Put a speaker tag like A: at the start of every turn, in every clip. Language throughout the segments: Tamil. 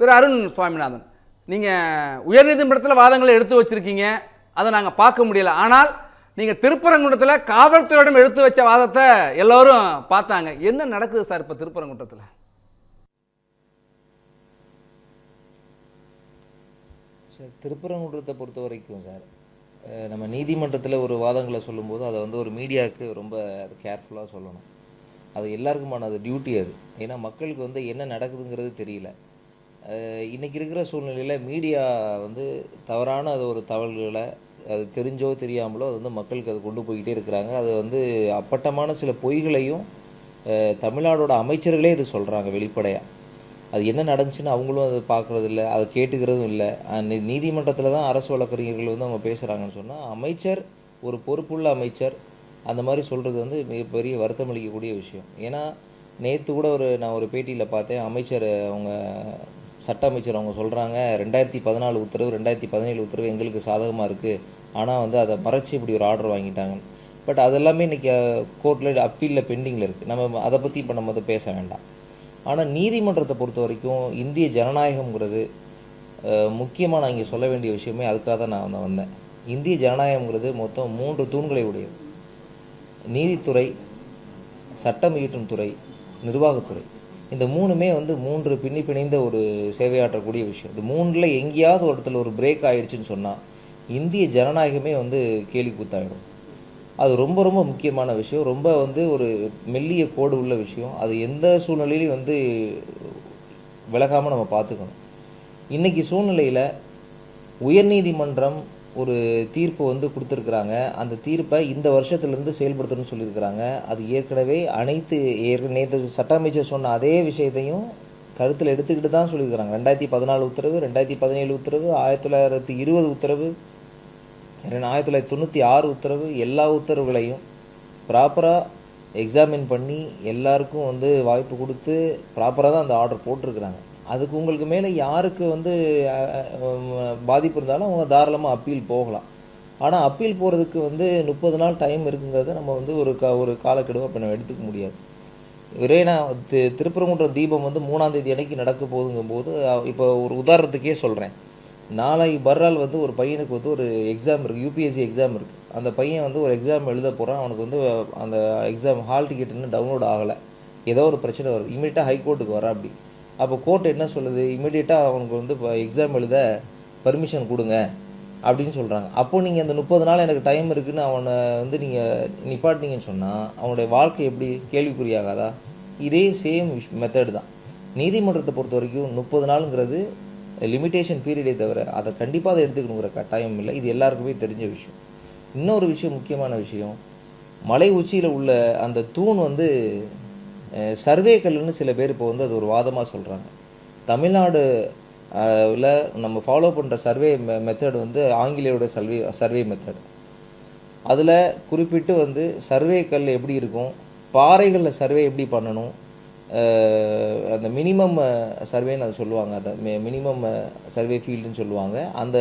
A: திரு அருண் சுவாமிநாதன் நீங்கள் உயர்நீதிமன்றத்தில் வாதங்களை எடுத்து வச்சிருக்கீங்க. அதை நாங்கள் பார்க்க முடியல. ஆனால் நீங்கள் திருப்பரங்குன்றத்தில் காவல்துறையிடம் எடுத்து வச்ச வாதத்தை எல்லோரும் பார்த்தாங்க. என்ன நடக்குது சார் இப்போ திருப்பரங்குன்றத்தில்?
B: சார் திருப்பரங்குன்றத்தை பொறுத்த வரைக்கும் சார் நம்ம நீதிமன்றத்தில் ஒரு வாதங்களை சொல்லும்போது அதை வந்து ஒரு மீடியாவுக்கு ரொம்ப கேர்ஃபுல்லாக சொல்லணும். அது எல்லாருக்குமான அது டியூட்டி அது. ஏன்னா மக்களுக்கு வந்து என்ன நடக்குதுங்கிறது தெரியல. இன்றைக்கி இருக்கிற சூழ்நிலையில் மீடியா வந்து தவறான அது ஒரு தகவல்களை அது தெரிஞ்சோ தெரியாமலோ அது வந்து மக்களுக்கு அது கொண்டு போய்கிட்டே இருக்கிறாங்க. அது வந்து அப்பட்டமான சில பொய்களையும் தமிழ்நாடோட அமைச்சர்களே இது சொல்கிறாங்க வெளிப்படையாக அது என்ன நடந்துச்சுன்னு அவங்களும் அதை பார்க்குறது இல்லை அதை கேட்டுக்கிறதும் இல்லை. நீதிமன்றத்தில் தான் அரசு வழக்கறிஞர்கள் வந்து அவங்க பேசுகிறாங்கன்னு சொன்னால் அமைச்சர் ஒரு பொறுப்புள்ள அமைச்சர் அந்த மாதிரி சொல்கிறது வந்து மிகப்பெரிய வருத்தம் அளிக்கக்கூடிய விஷயம். ஏன்னா நேற்று கூட ஒரு நான் ஒரு பேட்டியில் பார்த்தேன் அமைச்சர் அவங்க சட்ட அமைச்சர் அவங்க சொல்கிறாங்க ரெண்டாயிரத்தி பதினாலு உத்தரவு ரெண்டாயிரத்தி பதினேழு உத்தரவு எங்களுக்கு சாதகமாக இருக்குது ஆனால் வந்து அதை மறைச்சி இப்படி ஒரு ஆர்டர் வாங்கிட்டாங்க. பட் அதெல்லாமே இன்றைக்கி கோர்ட்டில் அப்பீலில் பெண்டிங்கில் இருக்குது நம்ம அதை பற்றி இப்போ நம்ம வந்து பேச வேண்டாம். ஆனால் நீதிமன்றத்தை பொறுத்த வரைக்கும் இந்திய ஜனநாயகம்ங்கிறது முக்கியமாக நான் இங்கே சொல்ல வேண்டிய விஷயமே அதுக்காக தான் நான் வந்து வந்தேன். இந்திய ஜனநாயகம்ங்கிறது மொத்தம் மூன்று தூண்களை உடையது. நீதித்துறை சட்டம் இயற்றும் துறை நிர்வாகத்துறை. இந்த மூணுமே வந்து மூன்று பின்னி பிணைந்த ஒரு சேவையாற்றக்கூடிய விஷயம். இந்த மூணில் எங்கேயாவது ஒரு இடத்துல ஒரு பிரேக் ஆகிடுச்சின்னு சொன்னால் இந்திய ஜனநாயகமே வந்து கேலி கூத்தாயிடும். அது ரொம்ப ரொம்ப முக்கியமான விஷயம். ரொம்ப வந்து ஒரு மெல்லிய கோடு உள்ள விஷயம். அது எந்த சூழ்நிலையிலையும் வந்து விலகாமல் நம்ம பார்த்துக்கணும். இன்றைக்கி சூழ்நிலையில் உயர்நீதிமன்றம் ஒரு தீர்ப்பு வந்து கொடுத்துருக்குறாங்க. அந்த தீர்ப்பை இந்த வருஷத்துலேருந்து செயல்படுத்தணும்னு சொல்லியிருக்கிறாங்க. அது ஏற்கனவே அனைத்து ஏற்கனவே நேற்று சட்ட அமைச்சர் சொன்ன அதே விஷயத்தையும் கருத்தில் எடுத்துக்கிட்டு தான் சொல்லியிருக்கிறாங்க. ரெண்டாயிரத்தி பதினாலு உத்தரவு ரெண்டாயிரத்தி பதினேழு உத்தரவு ஆயிரத்தி தொள்ளாயிரத்தி இருபது உத்தரவு ஆயிரத்தி தொள்ளாயிரத்தி தொண்ணூற்றி ஆறு உத்தரவு எல்லா உத்தரவுகளையும் ப்ராப்பராக எக்ஸாமின் பண்ணி எல்லாருக்கும் வந்து வாய்ப்பு கொடுத்து ப்ராப்பராக தான் அந்த ஆர்டர் போட்டிருக்கிறாங்க. அதுக்கு உங்களுக்கு மேலே யாருக்கு வந்து பாதிப்பு இருந்தாலும் அவங்க தாராளமாக அப்பீல் போகலாம். ஆனால் அப்பீல் போகிறதுக்கு வந்து முப்பது நாள் டைம் இருக்குங்கிறத நம்ம வந்து ஒரு க ஒரு காலக்கெடுவாக இப்போ நம்ம எடுத்துக்க முடியாது. விரைனா தி திருப்பரங்குன்றம் தீபம் வந்து மூணாந்தேதி அன்னைக்கு நடக்க போகுதுங்கும்போது இப்போ ஒரு உதாரணத்துக்கே சொல்கிறேன் நாளை மறுநாள் வந்து ஒரு பையனுக்கு வந்து ஒரு எக்ஸாம் இருக்குது யூபிஎஸ்சி எக்ஸாம் இருக்குது அந்த பையன் வந்து ஒரு எக்ஸாம் எழுத போகிறான் அவனுக்கு வந்து அந்த எக்ஸாம் ஹால் டிக்கெட் இன்னும் டவுன்லோட் ஆகலை. ஏதோ ஒரு பிரச்சனை வருது. இமீடியட்டாக ஹைகோர்ட்டுக்கு வரா அப்படி அப்போ கோர்ட் என்ன சொல்லுது? இமீடியட்டாக அவனுக்கு வந்து இப்போ எக்ஸாம் எழுத பர்மிஷன் கொடுங்க அப்படின்னு சொல்கிறாங்க அப்போ நீங்கள் அந்த முப்பது நாள் எனக்கு டைம் இருக்குன்னு அவனை வந்து நீங்கள் நிப்பாட்டினீங்கன்னு சொன்னால் அவனுடைய வாழ்க்கை எப்படி? கேள்விக்குறியாகாதா? இதே சேம் விஷ் மெத்தட் தான். நீதிமன்றத்தை பொறுத்த வரைக்கும் முப்பது நாளுங்கிறது லிமிட்டேஷன் பீரியடே தவிர அதை கண்டிப்பாக அதை எடுத்துக்கணுங்கிற கட்டாயம் இல்லை. இது எல்லாருக்குமே தெரிஞ்ச விஷயம். இன்னொரு விஷயம் முக்கியமான விஷயம். மலை உச்சியில் உள்ள அந்த தூண் வந்து சர்வே கல்லுன்னு சில பேர் இப்போ வந்து அது ஒரு வாதமாக சொல்கிறாங்க தமிழ்நாடு அஹ், நம்ம ஃபாலோ பண்ணுற சர்வே மெத்தட் வந்து ஆங்கிலேயோட சர்வே சர்வே மெத்தட் அதில் குறிப்பிட்டு வந்து சர்வே கல் எப்படி இருக்கும் பாறைகளில் சர்வே எப்படி பண்ணணும் அந்த மினிமம் சர்வேன்னு அதை சொல்லுவாங்க. அதை மினிமம் சர்வே ஃபீல்டுன்னு சொல்லுவாங்க. அந்த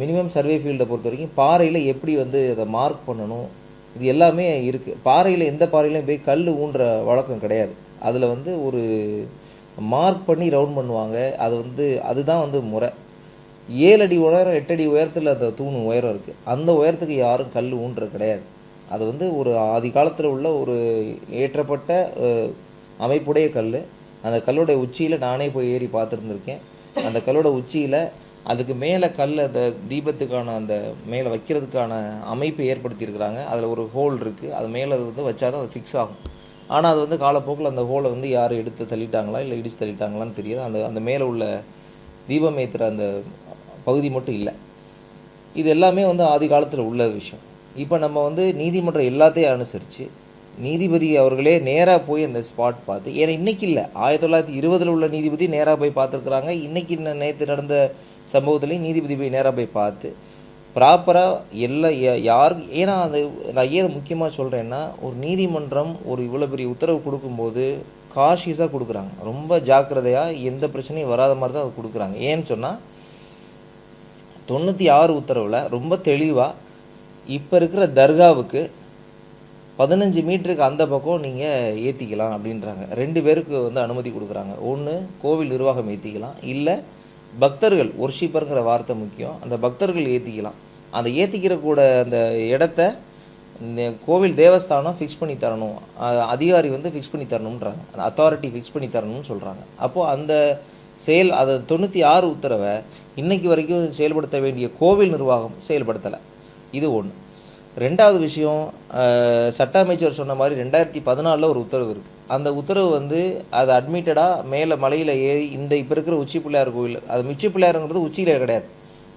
B: மினிமம் சர்வே ஃபீல்டை பொறுத்த வரைக்கும் பாறையில் எப்படி வந்து அதை மார்க் பண்ணணும் இது எல்லாமே இருக்குது பாறையில் எந்த பாறையிலையும் போய் கல் ஊன்ற வழக்கம் கிடையாது. அதில் வந்து ஒரு மார்க் பண்ணி ரவுண்ட் பண்ணுவாங்க. அது வந்து அதுதான் வந்து முறை. ஏழு அடி உயரம் எட்டடி உயரத்தில் அந்த தூண் உயரம் இருக்குது அந்த உயரத்துக்கு யாரும் கல் ஊன்ற கிடையாது. அது வந்து ஒரு ஆதி காலத்தில் உள்ள ஒரு ஏற்றப்பட்ட அமைப்புடைய கல் அந்த கல்லோட உச்சியில் நானே போய் ஏறி பார்த்துருந்துருக்கேன். அந்த கல்லோட உச்சியில் அதுக்கு மேலே கல் அந்த தீபத்துக்கான அந்த மேலே வைக்கிறதுக்கான அமைப்பு ஏற்படுத்தியிருக்கிறாங்க. அதில் ஒரு ஹோல் இருக்குது அது மேலே வந்து வச்சாதான் அது ஃபிக்ஸ் ஆகும். ஆனால் அது வந்து காலப்போக்கில் அந்த ஹோலை வந்து யார் எடுத்து தள்ளிட்டாங்களா இல்லை இடிச்சு தள்ளிட்டாங்களான்னு தெரியாது. அந்த அந்த மேலே உள்ள தீபம் ஏற்றுற அந்த பகுதி மட்டும் இல்லை. இது எல்லாமே வந்து ஆதி காலத்தில் உள்ள விஷயம். இப்போ நம்ம வந்து நீதிமன்றம் எல்லாத்தையும் அனுசரித்து நீதிபதி அவர்களே நேராக போய் அந்த ஸ்பாட் பார்த்து ஏன்னா இன்னைக்கு இல்லை. ஆயிரத்தி தொள்ளாயிரத்தி இருபதில் உள்ள நீதிபதி நேராக போய் பார்த்துருக்குறாங்க. இன்னைக்கு நேற்று நடந்த சம்பவத்துலேயும் நீதிபதி போய் நேராக போய் பார்த்து ப்ராப்பராக எல்லா யாருக்கு ஏன்னா அது நான் ஏன் முக்கியமாக சொல்கிறேன்னா ஒரு நீதிமன்றம் ஒரு இவ்வளோ பெரிய உத்தரவு கொடுக்கும்போது காஷியஸாக கொடுக்குறாங்க. ரொம்ப ஜாக்கிரதையாக எந்த பிரச்சனையும் வராத மாதிரி தான் அது கொடுக்குறாங்க. ஏன்னு சொன்னால் தொண்ணூற்றி ஆறு உத்தரவில் ரொம்ப தெளிவாக இப்போ இருக்கிற தர்காவுக்கு பதினஞ்சு மீட்டருக்கு அந்த பக்கம் நீங்கள் ஏற்றிக்கலாம் அப்படின்றாங்க. ரெண்டு பேருக்கு வந்து அனுமதி கொடுக்குறாங்க. ஒன்று கோவில் நிர்வாகம் ஏற்றிக்கலாம் இல்லை பக்தர்கள் ஒர்ஷிப்பருங்கிற வார்த்தை முக்கியம். அந்த பக்தர்கள் ஏற்றிக்கலாம் அந்த ஏற்றிக்கிற கூட அந்த இடத்த இந்த கோவில் தேவஸ்தானம் ஃபிக்ஸ் பண்ணி தரணும். அதிகாரி வந்து ஃபிக்ஸ் பண்ணி தரணுன்றாங்க அந்த அத்தாரிட்டி ஃபிக்ஸ் பண்ணி தரணும்னு சொல்கிறாங்க அப்போது அந்த செயல் அது தொண்ணூற்றி ஆறு உத்தரவை இன்றைக்கி வரைக்கும் செயல்படுத்த வேண்டிய கோவில் நிர்வாகம் செயல்படுத்தலை. இது ஒன்று ரெண்டாவது விஷயம் சட்ட அமைச்சர் சொன்ன மாதிரி ரெண்டாயிரத்தி பதினாலில் ஒரு உத்தரவு இருக்குது அந்த உத்தரவு வந்து அது அட்மிட்டடாக மேலே மலையில் ஏறி இந்த இப்போ இருக்கிற உச்சி பிள்ளையார் கோயில் அது உச்சி பிள்ளையாருங்கிறது உச்சியில் கிடையாது.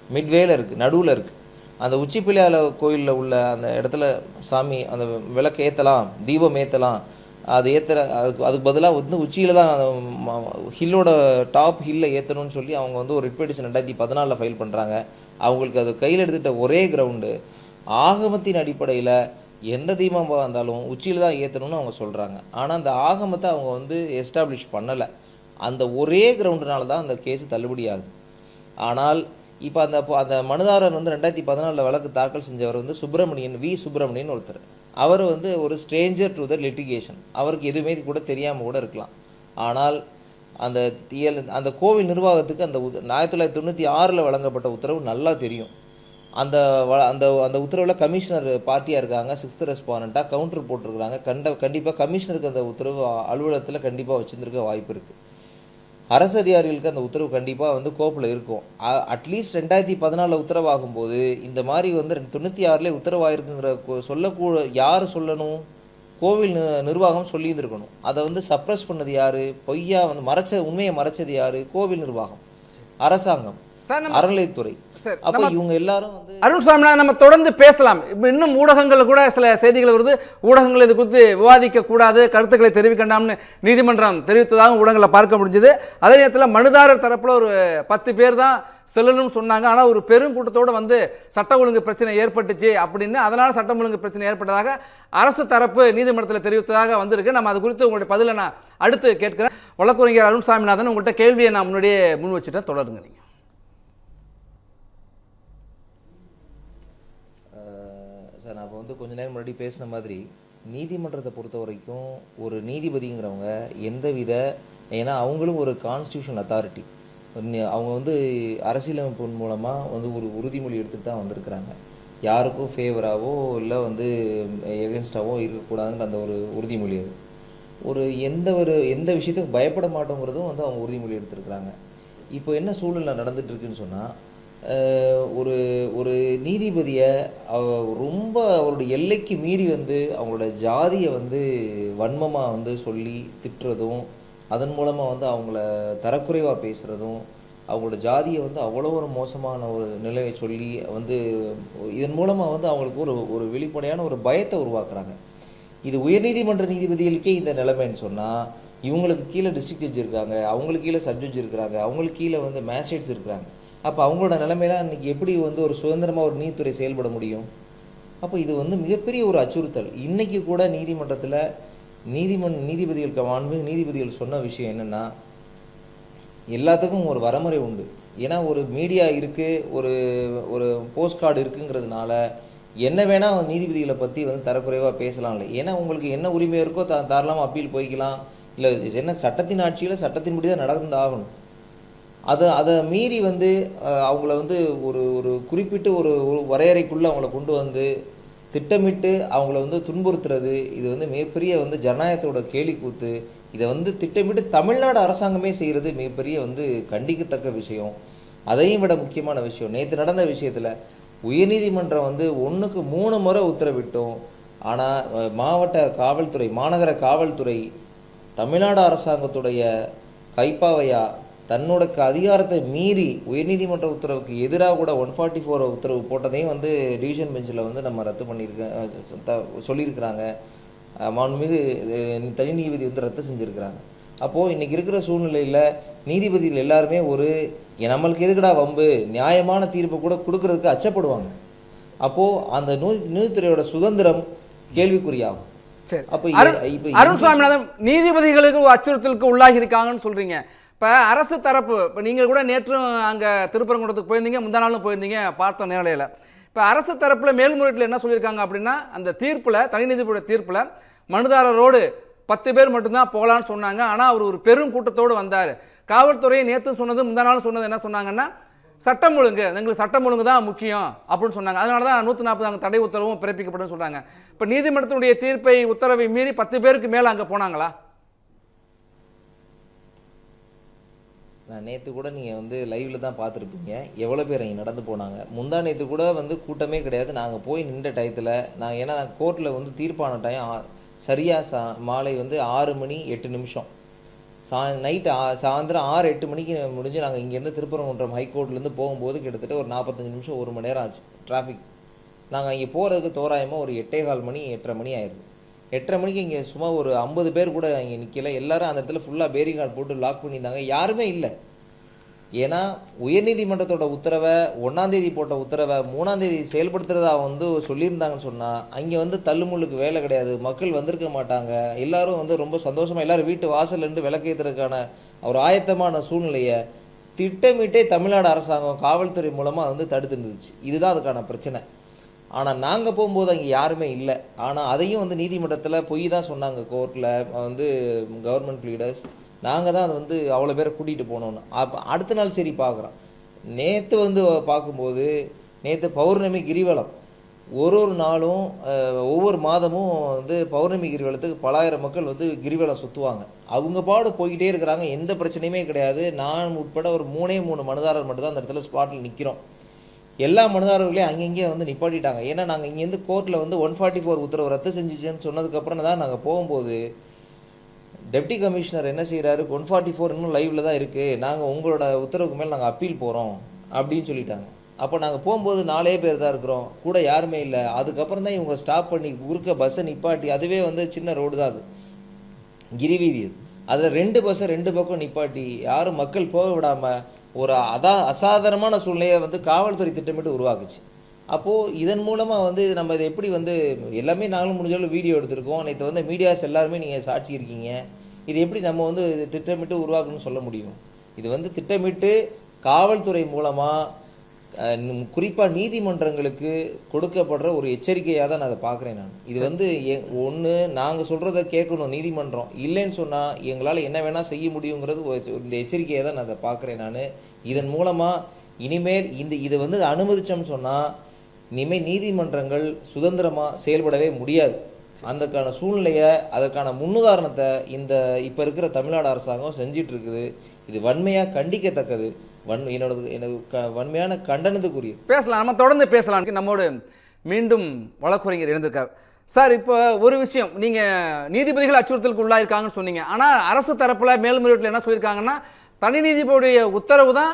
B: மிட்வேல இருக்குது நடுவில் இருக்குது அந்த உச்சி பிள்ளையார் கோயிலில் உள்ள அந்த இடத்துல சாமி அந்த விளக்கு ஏற்றலாம் தீபம் ஏற்றலாம் அது ஏற்றுற அதுக்கு அதுக்கு பதிலாக வந்து உச்சியில் தான் ஹில்லோட டாப் ஹில்ல ஏற்றணும்னு சொல்லி அவங்க வந்து ஒரு ரிட் ரெண்டாயிரத்தி பதினாலில் ஃபைல் பண்ணுறாங்க அவங்களுக்கு அது கையில் எடுத்துகிட்ட ஒரே கிரவுண்டு ஆகமத்தின் அடிப்படையில் எந்த தீபமாக இருந்தாலும் உச்சியில் தான் ஏற்றணும்னு அவங்க சொல்கிறாங்க ஆனால் அந்த ஆகமத்தை அவங்க வந்து எஸ்டாப்ளிஷ் பண்ணலை. அந்த ஒரே கிரவுண்டுனால தான் அந்த கேஸ் தள்ளுபடி ஆகுது. ஆனால் இப்போ அந்த அந்த மனுதாரர் வந்து ரெண்டாயிரத்தி பதினாலில் வழக்கு தாக்கல் செஞ்சவர் வந்து சுப்பிரமணியன் வி. சுப்பிரமணியன் ஒருத்தர். அவர் வந்து ஒரு ஸ்ட்ரேஞ்சர் டு த லிட்டிகேஷன் அவருக்கு எதுவுமே கூட தெரியாமல் கூட இருக்கலாம். ஆனால் அந்த தியல் அந்த கோவில் நிர்வாகத்துக்கு அந்த ஆயிரத்தி தொள்ளாயிரத்தி தொண்ணூற்றி ஆறில் வழங்கப்பட்ட உத்தரவு நல்லா தெரியும். அந்த வ- அந்த அந்த உத்தரவில் கமிஷனர் பார்ட்டியாக இருக்காங்க சிக்ஸ்த் ரெஸ்பாண்டாக கவுண்டர் போட்டிருக்கிறாங்க. கண்ட கண்டிப்பாக கமிஷனருக்கு அந்த உத்தரவு அலுவலகத்தில் கண்டிப்பாக வச்சிருந்திருக்க வாய்ப்பு இருக்குது அரசு அதிகாரிகளுக்கு அந்த உத்தரவு கண்டிப்பாக வந்து கோப்பில் இருக்கும். அட்லீஸ்ட் ரெண்டாயிரத்தி பதினாலில் உத்தரவாகும் போது இந்த மாதிரி வந்து தொண்ணூற்றி ஆறுலேயே உத்தரவாயிருக்குங்கிற கொ- சொல்லக்கூட யார் சொல்லணும்? கோவில் நிர்வாகம் சொல்லியிருந்திருக்கணும். அதை வந்து சப்ரஸ் பண்ணது யாரு? பொய்யா வந்து மறைச்ச உண்மையை மறைச்சது யாரு? கோவில் நிர்வாகம். அரசாங்கம். அறநிலைத்துறை அப்போ இவங்க எல்லாரும் வந்து
A: அருண் சுவாமிநாதன் நம்ம தொடர்ந்து பேசலாம். இப்ப இன்னும் ஊடகங்கள் கூட சில செய்திகள் வருது. ஊடகங்கள் இது குறித்து விவாதிக்க கூடாது கருத்துக்களை தெரிவிக்க வேண்டாம்னு நீதிமன்றம் தெரிவித்ததாக ஊடகங்களை பார்க்க முடிஞ்சது. அதே நேரத்தில் மனுதாரர் தரப்புல ஒரு பத்து பேர் தான் செல்லணும்னு சொன்னாங்க. ஆனால் ஒரு பெரும் கூட்டத்தோடு வந்து சட்ட ஒழுங்கு பிரச்சனை ஏற்பட்டுச்சு அப்படின்னு அதனால் சட்டம் ஒழுங்கு பிரச்சனை ஏற்பட்டதாக அரசு தரப்பு நீதிமன்றத்தில் தெரிவித்ததாக வந்திருக்கு. நம்ம அது குறித்து உங்களுடைய பதிலை நான் அடுத்து கேட்கிறேன். வழக்கறிஞர் அருண் சாமிநாதன் உங்கள்கிட்ட கேள்வியை நான் முன்னாடியே முன் வச்சுட்டேன். தொடருங்க நீங்கள்
B: சார் நான் இப்போ வந்து கொஞ்ச நேரம் முன்னாடி பேசின மாதிரி நீதிமன்றத்தை பொறுத்த வரைக்கும் ஒரு நீதிபதிங்கிறவங்க எந்தவித ஏன்னா அவங்களும் ஒரு கான்ஸ்டியூஷன் அத்தாரிட்டி அவங்க வந்து அரசியலமைப்பு மூலமாக வந்து ஒரு உறுதிமொழி எடுத்துட்டு தான் வந்திருக்கிறாங்க. யாருக்கும் ஃபேவராகவோ இல்லை வந்து எகென்ஸ்டாகவோ இருக்கக்கூடாதுன்ற அந்த ஒரு உறுதிமொழி அது. ஒரு எந்த ஒரு எந்த விஷயத்துக்கும் பயப்பட மாட்டோங்கிறதும் வந்து அவங்க உறுதிமொழி எடுத்திருக்கிறாங்க. இப்போ என்ன சூழ்நிலை நடந்துட்டு இருக்குன்னு சொன்னால் ஒரு ஒரு நீதிபதியை அவ- ரொம்ப அவருடைய எல்லைக்கு மீறி வந்து அவங்களோட ஜாதியை வந்து வன்மமாக வந்து சொல்லி திட்டுறதும் அதன் மூலமாக வந்து அவங்கள தரக்குறைவாக பேசுகிறதும் அவங்களோட ஜாதியை வந்து அவ்வளோ ஒரு மோசமான ஒரு நிலையை சொல்லி வந்து இதன் மூலமாக வந்து அவங்களுக்கு ஒரு ஒரு வெளிப்படையான ஒரு பயத்தை உருவாக்குறாங்க. இது உயர்நீதிமன்ற நீதிபதிகளுக்கே இந்த நிலைமைன்னு சொன்னால் இவங்களுக்கு கீழே டிஸ்ட்ரிக்ட் ஜட்ஜ் இருக்காங்க அவங்களுக்கு கீழே சப் ஜட்ஜ் இருக்கிறாங்க அவங்களுக்கு கீழே வந்து மேஜிஸ்ட்ரேட்ஸ் இருக்கிறாங்க அப்போ அவங்களோட நிலைமையில இன்றைக்கி எப்படி வந்து ஒரு சுதந்திரமாக ஒரு நீதித்துறை செயல்பட முடியும்? அப்போ இது வந்து மிகப்பெரிய ஒரு அச்சுறுத்தல். இன்றைக்கி கூட நீதிமன்றத்தில் நீதிமன் நீதிபதிகளுக்கு மாண்பு நீதிபதிகள் சொன்ன விஷயம் என்னென்னா எல்லாத்துக்கும் ஒரு வரமுறை உண்டு. ஏன்னா ஒரு மீடியா இருக்குது ஒரு ஒரு போஸ்ட் கார்டு இருக்குங்கிறதுனால என்ன வேணால் நீதிபதிகளை பற்றி வந்து தரக்குறைவாக பேசலாம் இல்லை. ஏன்னா உங்களுக்கு என்ன உரிமை இருக்கோ த தாராளமாக அப்பீல் போய்க்கலாம். இல்லை என்ன சட்டத்தின் ஆட்சியில் சட்டத்தின்படி தான் நடந்து ஆகணும். அதை அதை மீறி வந்து அவங்கள வந்து ஒரு ஒரு குறிப்பிட்டு ஒரு வரையறைக்குள்ளே அவங்கள கொண்டு வந்து திட்டமிட்டு அவங்கள வந்து துன்புறுத்துறது இது வந்து மிகப்பெரிய வந்து ஜனநாயகத்தோட கேலிக்கூத்து இதை வந்து திட்டமிட்டு தமிழ்நாடு அரசாங்கமே செய்கிறது மிகப்பெரிய வந்து கண்டிக்கத்தக்க விஷயம். அதையும் விட முக்கியமான விஷயம் நேற்று நடந்த விஷயத்தில் உயர்நீதிமன்றம் வந்து ஒன்றுக்கு மூணு முறை உத்தரவிட்டோம். ஆனால் மாவட்ட காவல்துறை மாநகர காவல்துறை தமிழ்நாடு அரசாங்கத்துடைய கைப்பாவையாக தன்னோட அதிகாரத்தை மீறி உயர்நீதிமன்ற உத்தரவுக்கு எதிராக கூட ஒன் ஃபார்ட்டி ஃபோர் உத்தரவு போட்டதையும் வந்து டிவிஷன் பெஞ்சில் வந்து நம்ம ரத்து பண்ணியிருக்க சொல்லியிருக்கிறாங்க. மாண்புமிகு தனி நீதிபதி வந்து ரத்து செஞ்சுருக்கிறாங்க. அப்போது இன்னைக்கு இருக்கிற சூழ்நிலையில் நீதிபதிகள் எல்லாருமே ஒரு "ஏ, நம்மளுக்கு எதுக்குடா வம்பு? நியாயமான தீர்ப்பு கூட கொடுக்கறதுக்கு அச்சப்படுவாங்க. அப்போது அந்த நீதி நீதித்துறையோட சுதந்திரம் கேள்விக்குறியாகும்.
A: சரி.
B: அப்போ
A: அருண் சுவாமிநாதன் நீதிபதிகளுக்கு அச்சுறுத்தலுக்கு உள்ளாகி இருக்காங்கன்னு சொல்றீங்க. இப்போ அரசு தரப்பு இப்போ நீங்கள் கூட நேற்றும் அங்கே திருப்பரங்குன்றத்துக்கு போயிருந்தீங்க முந்தா நாளும் போயிருந்தீங்க பார்த்த நேரலையில். இப்போ அரசு தரப்பில் மேல்முறையீட்டில் என்ன சொல்லியிருக்காங்க அப்படின்னா அந்த தீர்ப்பில் தனிநீதிபதி தீர்ப்பில் மனுதாரரோடு பத்து பேர் மட்டும்தான் போகலான்னு சொன்னாங்க. ஆனால் அவர் ஒரு பெரும் கூட்டத்தோடு வந்தார். காவல்துறையை நேற்று சொன்னது முந்தா நாள் சொன்னது என்ன சொன்னாங்கன்னா சட்டம் ஒழுங்கு எங்களுக்கு சட்டம் ஒழுங்கு தான் முக்கியம் அப்படின்னு சொன்னாங்க. அதனால தான் நூற்றி நாற்பது அங்கே தடை உத்தரவும் பிறப்பிக்கப்படும் சொல்கிறாங்க இப்போ நீதிமன்றத்தினுடைய தீர்ப்பை உத்தரவை மீறி பத்து பேருக்கு மேலே அங்கே போனாங்களா?
B: நான் நேற்று கூட நீங்கள் வந்து லைவில் தான் பார்த்துருப்பீங்க. எவ்வளோ பேர் இங்கே நடந்து போனாங்க. முந்தா நேற்று கூட வந்து கூட்டமே கிடையாது. நாங்கள் போய் நின்ற டயத்தில் நாங்கள் ஏன்னா கோர்ட்டில் வந்து தீர்ப்பான டைம் சரியாக சா மாலை வந்து ஆறு மணி எட்டு நிமிஷம். சா நைட்டு சாயந்தரம் ஆறு எட்டு மணிக்கு முடிஞ்சு நாங்கள் இங்கேருந்து திருப்பரங்குன்றம் ஹைகோர்ட்லேருந்து போகும்போது கிட்டத்தட்ட ஒரு நாற்பத்தஞ்சு நிமிஷம் ஒரு மணி நேரம் ஆச்சு டிராஃபிக் நாங்கள் இங்கே போகிறதுக்கு தோராயமாக ஒரு எட்டே கால் மணி எட்டரை மணி ஆயிடுது எட்டரை மணிக்கு இங்கே சும்மா ஒரு ஐம்பது பேர் கூட இங்கே நிற்கல எல்லாரும் அந்த இடத்துல ஃபுல்லாக பேரிங் கார்டு போட்டு லாக் பண்ணியிருந்தாங்க. யாருமே இல்லை. ஏன்னா உயர்நீதிமன்றத்தோட உத்தரவை ஒன்றாந்தேதி போட்ட உத்தரவை மூணாந்தேதி செயல்படுத்துகிறதா வந்து சொல்லியிருந்தாங்கன்னு சொன்னால் அங்கே வந்து தள்ளுமுள்ளுக்கு வேலை கிடையாது. மக்கள் வந்திருக்க மாட்டாங்க. எல்லாரும் வந்து ரொம்ப சந்தோஷமாக எல்லாரும் வீட்டு வாசல்லேருந்து விளக்கேற்றுறதுக்கான ஒரு ஆயத்தமான சூழ்நிலையை திட்டமிட்டே தமிழ்நாடு அரசாங்கம் காவல்துறை மூலமாக வந்து தடுத்து இருந்துச்சு இதுதான் அதுக்கான பிரச்சனை. ஆனால் நாங்கள் போகும்போது அங்கே யாருமே இல்லை. ஆனால் அதையும் வந்து நீதிமன்றத்தில் பொய் தான் சொன்னாங்க கோர்ட்டில் வந்து கவர்மெண்ட் லீடர்ஸ் நாங்கள் தான் அதை வந்து அவ்வளோ பேரை கூட்டிகிட்டு போனோன்னு அப்போ அடுத்த நாள் சரி பார்க்குறோம் நேற்று வந்து பார்க்கும்போது நேற்று பௌர்ணமி கிரிவலம். ஒரு ஒரு நாளும் ஒவ்வொரு மாதமும் வந்து பௌர்ணமி கிரிவலத்துக்கு பலாயிரம் மக்கள் வந்து கிரிவலம் சுற்றுவாங்க அவங்க பாடு போய்கிட்டே இருக்கிறாங்க. எந்த பிரச்சனையுமே கிடையாது. நான் உட்பட ஒரு மூணே மூணு மனுதாரர் மட்டும் தான் அந்த இடத்துல ஸ்பாட்டில் நிற்கிறோம் எல்லா மனுதாரர்களையும் அங்கங்கே வந்து நிப்பாட்டிட்டாங்க. ஏன்னா நாங்கள் இங்கேருந்து கோர்ட்டில் வந்து ஒன் ஃபார்ட்டி ஃபோர் உத்தரவு ரத்து செஞ்சிச்சுன்னு சொன்னதுக்கப்புறம் தான் நாங்கள் போகும்போது டெப்டி கமிஷனர் என்ன செய்கிறாரு ஒன் ஃபார்ட்டி ஃபோர் இன்னும் லைவில் தான் இருக்குது நாங்கள் உங்களோட உத்தரவுக்கு மேலே நாங்கள் அப்பீல் போகிறோம் அப்படின்னு சொல்லிட்டாங்க. அப்போ நாங்கள் போகும்போது நாலே பேர் தான் இருக்கிறோம். கூட யாருமே இல்லை. அதுக்கப்புறம் தான் இவங்க ஸ்டாப் பண்ணி குறுக்க பஸ்ஸை நிப்பாட்டி அதுவே வந்து சின்ன ரோடு தான் அது. கிரிவீதி அது. அதில் ரெண்டு பஸ்ஸை ரெண்டு பக்கம் நிப்பாட்டி யாரும் மக்கள் போக விடாமல் ஒரு அதா அசாதாரணமான சூழ்நிலையை வந்து காவல்துறை திட்டமிட்டு உருவாக்குச்சு. அப்போது இதன் மூலமாக வந்து நம்ம இதை எப்படி வந்து எல்லாமே நாங்களும் முடிஞ்ச அளவு வீடியோ எடுத்திருக்கோம். நேற்று வந்து மீடியாஸ் எல்லாருமே நீங்கள் சாட்சி இருக்கீங்க. இது எப்படி நம்ம வந்து இது திட்டமிட்டு உருவாக்கணும்னு சொல்ல முடியும்? இது வந்து திட்டமிட்டு காவல்துறை மூலமாக குறிப்பாக நீதிமன்றங்களுக்கு கொடுக்கப்படுற ஒரு எச்சரிக்கையாக தான் நான் அதை பார்க்குறேன் நான். இது வந்து ஒன்று நாங்கள் சொல்கிறத கேட்கணும் நீதிமன்றம். இல்லைன்னு சொன்னால் எங்களால் என்ன வேணால் செய்ய முடியுங்கிறது இந்த எச்சரிக்கையை தான் நான் அதை பார்க்குறேன் நான். இதன் மூலமாக இனிமேல் இந்த இது வந்து அனுமதிச்சோம்னு சொன்னால் இனிமேல் நீதிமன்றங்கள் சுதந்திரமாக செயல்படவே முடியாது. அந்தக்கான சூழ்நிலையை அதற்கான முன்னுதாரணத்தை இந்த இப்போ இருக்கிற தமிழ்நாடு அரசாங்கம் செஞ்சிட்டு இருக்குது. இது வன்மையாக கண்டிக்கத்தக்கது. வன் என்னோட எனக்கு க வன்மையான கண்டனத்துக்குரியது.
A: பேசலாம் நம்ம தொடர்ந்து பேசலாம். நம்மோடு மீண்டும் வழக்குரைஞர் இருந்திருக்கார் சார் இப்போ ஒரு விஷயம் நீங்கள் நீதிபதிகள் அச்சுறுத்தலுக்கு உள்ளாயிருக்காங்கன்னு சொன்னீங்க. ஆனால் அரசு தரப்பில் மேல்முறையீட்டில் என்ன சொல்லியிருக்காங்கன்னா தனி நீதிபதியுடைய உத்தரவு தான்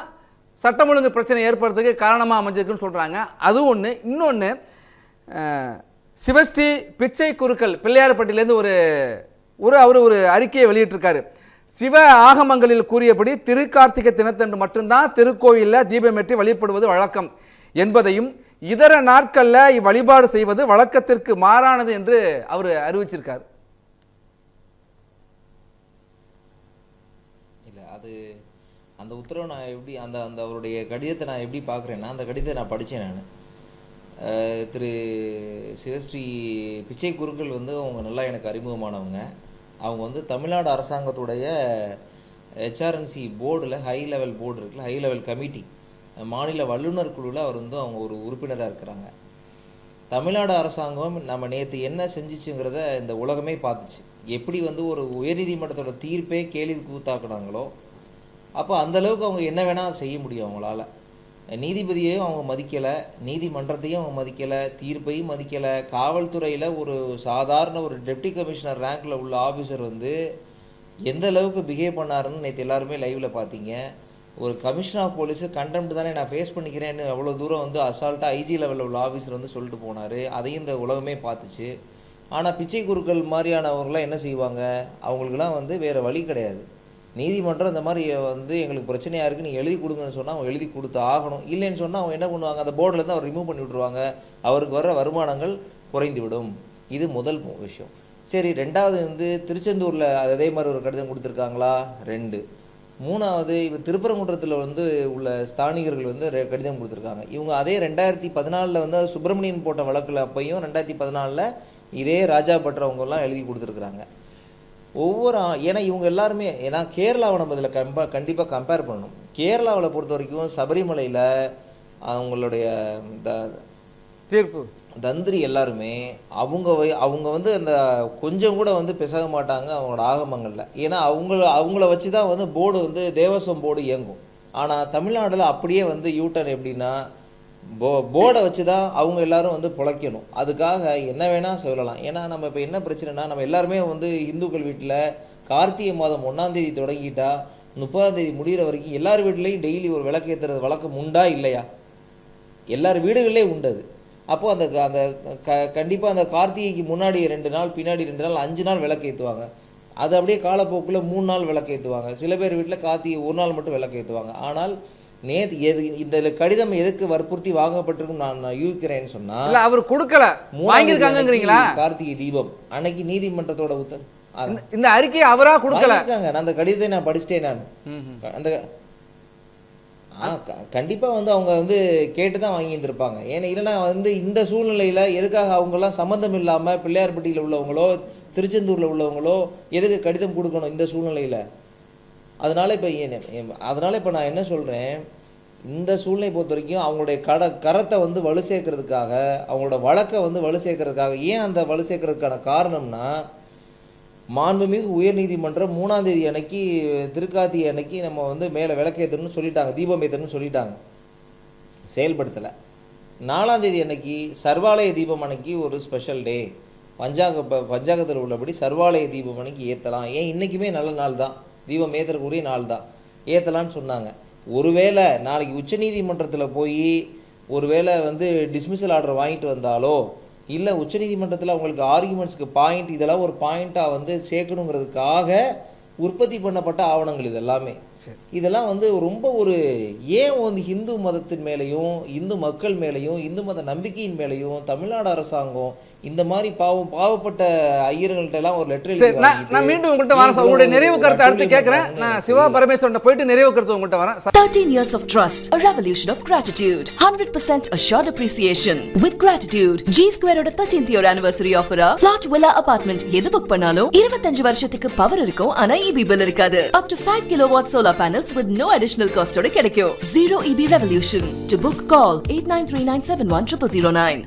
A: சட்டம் ஒழுங்கு பிரச்சனை ஏற்படுறதுக்கு காரணமாக அமைஞ்சிருக்குன்னு சொல்கிறாங்க அது ஒன்று இன்னொன்று சிவஸ்ரீ பிச்சை குருக்கள் பிள்ளையார்பட்டியிலேருந்து ஒரு ஒரு அவர் ஒரு அறிக்கையை வெளியிட்டிருக்காரு. சிவ ஆகமங்களில் கூறியபடி திருக்கார்த்திகை தினத்தன்று மட்டும்தான் திருக்கோயிலில் தீபமேற்றி வழிபடுவது வழக்கம் என்பதையும் இதர நாட்களில் இவ்வழிபாடு செய்வது வழக்கத்திற்கு மாறானது என்று அவர் அறிவிச்சிருக்கார்.
B: இல்லை அது அந்த உத்தரவை நான் எப்படி அந்த அந்த அவருடைய கடிதத்தை நான் எப்படி பார்க்குறேன்னா அந்த கடிதத்தை நான் படித்தேன் நான். திரு சிவஸ்ரீ பிச்சை குருக்கள் வந்து அவங்க நல்லா எனக்கு அறிமுகமானவங்க. அவங்க வந்து தமிழ்நாடு அரசாங்கத்துடைய ஹெச்ஆர்என்சி போர்டில் ஹை லெவல் போர்டு இருக்குல்ல ஹை லெவல் கமிட்டி மாநில வல்லுநர் குழுவில் அவர் வந்து அவங்க ஒரு உறுப்பினராக இருக்கிறாங்க. தமிழ்நாடு அரசாங்கம் நம்ம நேற்று என்ன செஞ்சிச்சுங்கிறத இந்த உலகமே பார்த்துச்சு. எப்படி வந்து ஒரு உயர்நீதிமன்றத்தோட தீர்ப்பே கேள்வி கூத்தாக்குனாங்களோ அப்போ அந்த அளவுக்கு அவங்க என்ன வேணால் செய்ய முடியும் அவங்களால. நீதிபதியையும் அவங்க மதிக்கலை நீதிமன்றத்தையும் அவங்க மதிக்கலை தீர்ப்பையும் மதிக்கலை. காவல்துறையில் ஒரு சாதாரண ஒரு டெப்டி கமிஷனர் ரேங்கில் உள்ள ஆஃபீஸர் வந்து எந்த அளவுக்கு பிஹேவ் பண்ணாருன்னு நேற்று எல்லாருமே லைவில் பார்த்தீங்க ஒரு கமிஷனர் ஆஃப் போலீஸு கண்டெம்ட் தானே நான் ஃபேஸ் பண்ணிக்கிறேன்னு அவ்வளோ தூரம் வந்து அசால்ட்டாக ஐஜி லெவலில் உள்ள ஆஃபீஸர் வந்து சொல்லிட்டு போனார். அதையும் இந்த உலகமே பார்த்துச்சு. ஆனால் பிச்சை குருக்கள் மாதிரியானவங்களாம் என்ன செய்வாங்க? அவங்களுக்குலாம் வந்து வேறு வழி கிடையாது. நீதிமன்றம் இந்த மாதிரி வந்து எங்களுக்கு பிரச்சனையாக இருக்குது நீங்கள் எழுதி கொடுங்கன்னு சொன்னால் அவங்க எழுதி கொடுத்து ஆகணும். இல்லைன்னு சொன்னால் அவங்க என்ன பண்ணுவாங்க அந்த போர்டிலேருந்து அவர் ரிமூவ் பண்ணி விட்ருவாங்க அவருக்கு வர வருமானங்கள் குறைந்துவிடும். இது முதல் விஷயம். சரி ரெண்டாவது வந்து திருச்செந்தூரில் அதே மாதிரி ஒரு கடிதம் கொடுத்துருக்காங்களா? ரெண்டு. மூணாவது இப்போ திருப்பரங்குன்றத்தில் வந்து உள்ள ஸ்தானிகர்கள் வந்து கடிதம் கொடுத்துருக்காங்க. இவங்க அதே ரெண்டாயிரத்தி பதினாலில் வந்து சுப்பிரமணியன் போட்ட வழக்கில் அப்பையும் ரெண்டாயிரத்தி பதினாலில் இதே ராஜா பற்றவங்கெல்லாம் எழுதி கொடுத்துருக்குறாங்க. ஒவ்வொரு ஏன்னா இவங்க எல்லாருமே ஏன்னா கேரளாவை நம்ம இதில் கம்பா கண்டிப்பாக கம்பேர் பண்ணணும். கேரளாவில் பொறுத்த வரைக்கும் சபரிமலையில் அவங்களுடைய இந்த
A: தீர்ப்பு.
B: தந்திரி எல்லாருமே அவங்க வை- அவங்க வந்து அந்த கொஞ்சம் கூட வந்து பிசக மாட்டாங்க அவங்களோட ஆகமங்களில். ஏன்னா அவங்கள அவங்கள வச்சு தான் வந்து போர்டு வந்து தேவஸ்வம் போர்டு இயங்கும். ஆனால் தமிழ்நாடுல அப்படியே வந்து யூட்டன் எப்படின்னா போ போர்டை வச்சு தான் அவங்க எல்லாரும் வந்து பிழைக்கணும். அதுக்காக என்ன வேணால் சொல்லலாம். ஏன்னா நம்ம இப்போ என்ன பிரச்சனைனா நம்ம எல்லாருமே வந்து இந்துக்கள் வீட்டில் கார்த்திகை மாதம் ஒன்றாந்தேதி தொடங்கிட்டா முப்பதாம் தேதி முடிகிற வரைக்கும் எல்லார் வீட்லேயும் டெய்லி ஒரு விளக்கு ஏற்றுறது வழக்கம் உண்டா இல்லையா? எல்லார் வீடுகளிலே உண்டு அது. அப்போ அந்த அந்த க கண்டிப்பாக அந்த கார்த்திகைக்கு முன்னாடி ரெண்டு நாள் பின்னாடி ரெண்டு நாள் அஞ்சு நாள் விளக்கு ஏற்றுவாங்க அது அப்படியே காலப்போக்கில் மூணு நாள் விளக்கு ஏற்றுவாங்க சில பேர் வீட்டில் கார்த்திகை ஒரு நாள் மட்டும் விளக்கு ஏற்றுவாங்க ஆனால் நேத்து எது இந்த கடிதம் எதுக்கு வற்புறுத்தி வாங்கப்பட்டிருக்கும் நான் யூகிக்கிறேன்னு
A: இல்ல அவர் கொடுக்கல. வாங்கியிருக்காங்கங்கிறீங்களா?
B: கார்த்திகை தீபம். அன்னைக்கு நீதிமன்றத்தோட உத்தரவு.
A: இந்த- அறிக்கையை அவரா கொடுக்கல?
B: நான் அந்த கடிதத்தை நான் படிச்சிட்டேன் நான். அந்த கண்டிப்பா வந்து அவங்க வந்து கேட்டு தான் வாங்கியிருந்திருப்பாங்க. ஏன்னா இல்லைன்னா வந்து இந்த சூழ்நிலையில எதுக்காக அவங்கெல்லாம் சம்மந்தம் இல்லாம பிள்ளையார்பட்டியில் உள்ளவங்களோ திருச்செந்தூர்ல உள்ளவங்களோ எதுக்கு கடிதம் கொடுக்கணும் இந்த சூழ்நிலையில? அதனால இப்போ அதனால் இப்போ நான் என்ன சொல்கிறேன் இந்த சூழ்நிலை பொறுத்த வரைக்கும் அவங்களுடைய கட கரத்தை வந்து வலு சேர்க்கறதுக்காக அவங்களோட வழக்கை வந்து வலு சேர்க்கறதுக்காக ஏன் அந்த வலு சேர்க்கறதுக்கான காரணம்னா மாண்புமிகு உயர்நீதிமன்றம் மூணாம் தேதி அன்னைக்கு திருக்காத்தி அன்னைக்கு நம்ம வந்து மேலே விளக்கேற்றணும்னு சொல்லிட்டாங்க தீபம் ஏற்றணும்னு சொல்லிட்டாங்க. செயல்படுத்தலை. நாலாம் தேதி அன்னைக்கு சர்வாலய தீபம் அன்னைக்கு ஒரு ஸ்பெஷல் டே பஞ்சாங்க ப- பஞ்சாங்கத்தில் உள்ளபடி சர்வாலய தீபம் அன்னைக்கு ஏற்றலாம் ஏன் இன்றைக்குமே நல்ல நாள் தான். தீபம் ஏற்றுறக்குரிய நாள் தான் ஏற்றலான்னு சொன்னாங்க. ஒருவேளை நாளைக்கு உச்சநீதிமன்றத்தில் போய் ஒருவேளை வந்து டிஸ்மிசல் ஆர்டர் வாங்கிட்டு வந்தாலோ இல்லை உச்சநீதிமன்றத்தில் அவங்களுக்கு ஆர்குமெண்ட்ஸ்க்கு பாயிண்ட் இதெல்லாம் ஒரு பாயிண்ட்டாக வந்து சேர்க்கணுங்கிறதுக்காக உற்பத்தி பண்ணப்பட்ட ஆவணங்கள் இது எல்லாமே
A: சரி.
B: இதெல்லாம் வந்து ரொம்ப ஒரு ஏன் வந்து இந்து மதத்தின் மேலேயும் இந்து மக்கள் மேலேயும் இந்து மத நம்பிக்கையின் மேலேயும் தமிழ்நாடு அரசாங்கம் இந்த மாதிரி பாவம் பாவப்பட்ட ஐயர்கள்ட்ட எல்லாம் ஒரு லெட்டர்
A: நான் மீண்டும் உங்கள்கிட்ட வரேன் சார். உங்களுடைய நிறைவு கருத்தை அடுத்து கேட்கறேன் நான் சிவா பரமேஸ்வரன் போயிட்டு நிறைவு கருத்து உங்கள்கிட்ட வரேன்
C: 13 years of trust, a revolution of gratitude, 100% assured appreciation. With gratitude, G Square ஓட 13th year anniversary offer plot villa apartment எது புக் பண்ணாலும் 25 வருஷத்துக்கு பவர் இருக்கும் ஆனா EB bill இருக்காது. Up to 5 kilowatt solar panels with no additional cost ஓட கிடைக்கும். Zero EB revolution. To book call 8939710009.